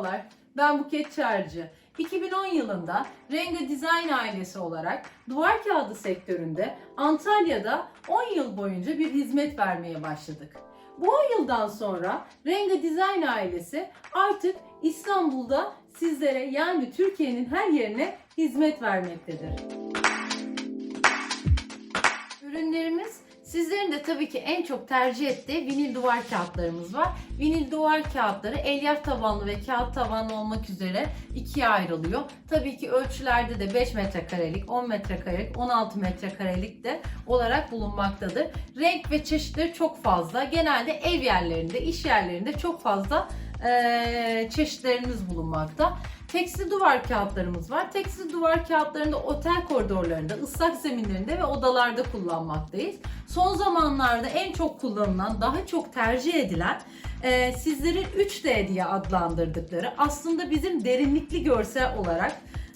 Merhabalar, ben Buket Çağrıcı. 2010 yılında Renga Design ailesi olarak duvar kağıdı sektöründe Antalya'da 10 yıl boyunca bir hizmet vermeye başladık. Bu 10 yıldan sonra Renga Design ailesi artık İstanbul'da sizlere yani Türkiye'nin her yerine hizmet vermektedir. Ürünlerimiz sizlerin de tabii ki en çok tercih ettiği vinil duvar kağıtlarımız var. Vinil duvar kağıtları elyaf tabanlı ve kağıt tabanlı olmak üzere ikiye ayrılıyor. Tabii ki ölçülerde de 5 metrekarelik, 10 metrekarelik, 16 metrekarelik de olarak bulunmaktadır. Renk ve çeşitleri çok fazla. Genelde ev yerlerinde, iş yerlerinde çok fazla eee, çeşitlerimiz bulunmakta. Tekstil duvar kağıtlarımız var. Tekstil duvar kağıtlarını da otel koridorlarında, ıslak zeminlerinde ve odalarda kullanmaktayız. Son zamanlarda en çok kullanılan, daha çok tercih edilen e, sizlerin 3D diye adlandırdıkları aslında bizim derinlikli görsel olarak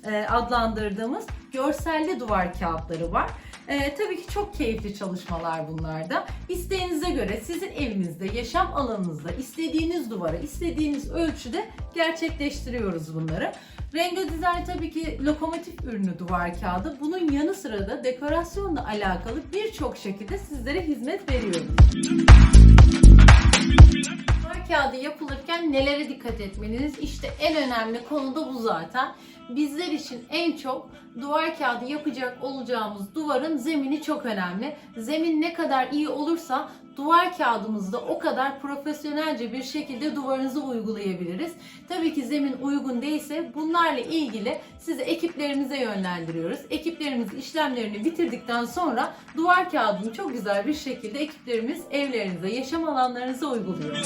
e, adlandırdığımız görselli duvar kağıtları var. E, tabii ki çok keyifli çalışmalar bunlarda. İsteğinize göre sizin evinizde, yaşam alanınızda istediğiniz duvara, istediğiniz ölçüde gerçekleştiriyoruz bunları. Rengo Design tabii ki lokomotif ürünü duvar kağıdı. Bunun yanı sıra da dekorasyonla alakalı birçok şekilde sizlere hizmet veriyoruz. Kağıdı yapılırken nelere dikkat etmeliyiz? İşte en önemli konu da bu zaten. Bizler için en çok duvar kağıdı yapacak olacağımız duvarın zemini çok önemli. Zemin ne kadar iyi olursa duvar kağıdımızda o kadar profesyonelce bir şekilde duvarınızı uygulayabiliriz. Tabii ki zemin uygun değilse bunlarla ilgili sizi ekiplerimize yönlendiriyoruz. Ekiplerimiz işlemlerini bitirdikten sonra duvar kağıdını çok güzel bir şekilde ekiplerimiz evlerinize, yaşam alanlarınıza uyguluyor.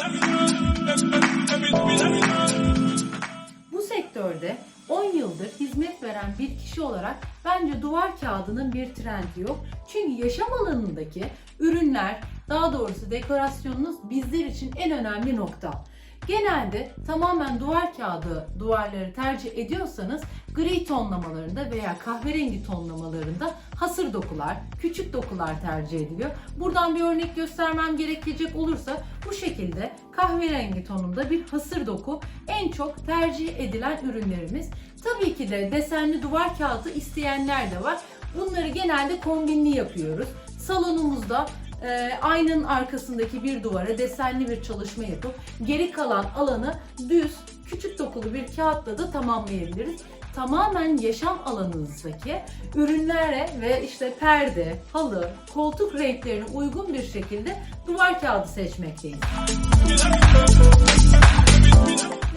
Bu sektörde 10 yıldır hizmet veren bir kişi olarak bence duvar kağıdının bir trendi yok. Çünkü yaşam alanındaki ürünler, daha doğrusu dekorasyonunuz bizler için en önemli nokta. Genelde tamamen duvar kağıdı duvarları tercih ediyorsanız gri tonlamalarında veya kahverengi tonlamalarında hasır dokular, küçük dokular tercih ediliyor. Buradan bir örnek göstermem gerekecek olursa bu şekilde kahverengi tonunda bir hasır doku en çok tercih edilen ürünlerimiz. Tabii ki de desenli duvar kağıdı isteyenler de var. Bunları genelde kombinli yapıyoruz. Salonumuzda e, aynanın arkasındaki bir duvara desenli bir çalışma yapıp geri kalan alanı düz küçük dokulu bir kağıtla da tamamlayabiliriz. Tamamen yaşam alanınızdaki ürünlere ve işte perde, halı, koltuk renklerine uygun bir şekilde duvar kağıdı seçmekteyiz.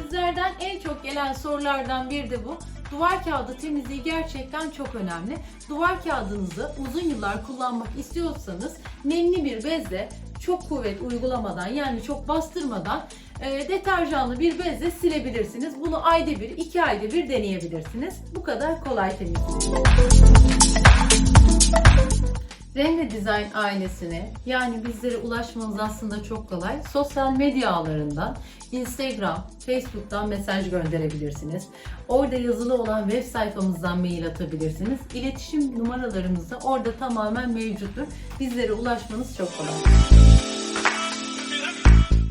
Sizlerden en çok gelen sorulardan biri de bu. Duvar kağıdı temizliği gerçekten çok önemli. Duvar kağıdınızı uzun yıllar kullanmak istiyorsanız nemli bir bezle çok kuvvet uygulamadan yani çok bastırmadan e, deterjanlı bir bezle silebilirsiniz. Bunu ayda bir, iki ayda bir deneyebilirsiniz. Bu kadar kolay temizlik. Renge Design ailesine yani bizlere ulaşmanız aslında çok kolay. Sosyal medya ağlarından Instagram, Facebook'tan mesaj gönderebilirsiniz. Orada yazılı olan web sayfamızdan mail atabilirsiniz. İletişim numaralarımız da orada tamamen mevcuttur. Bizlere ulaşmanız çok kolay.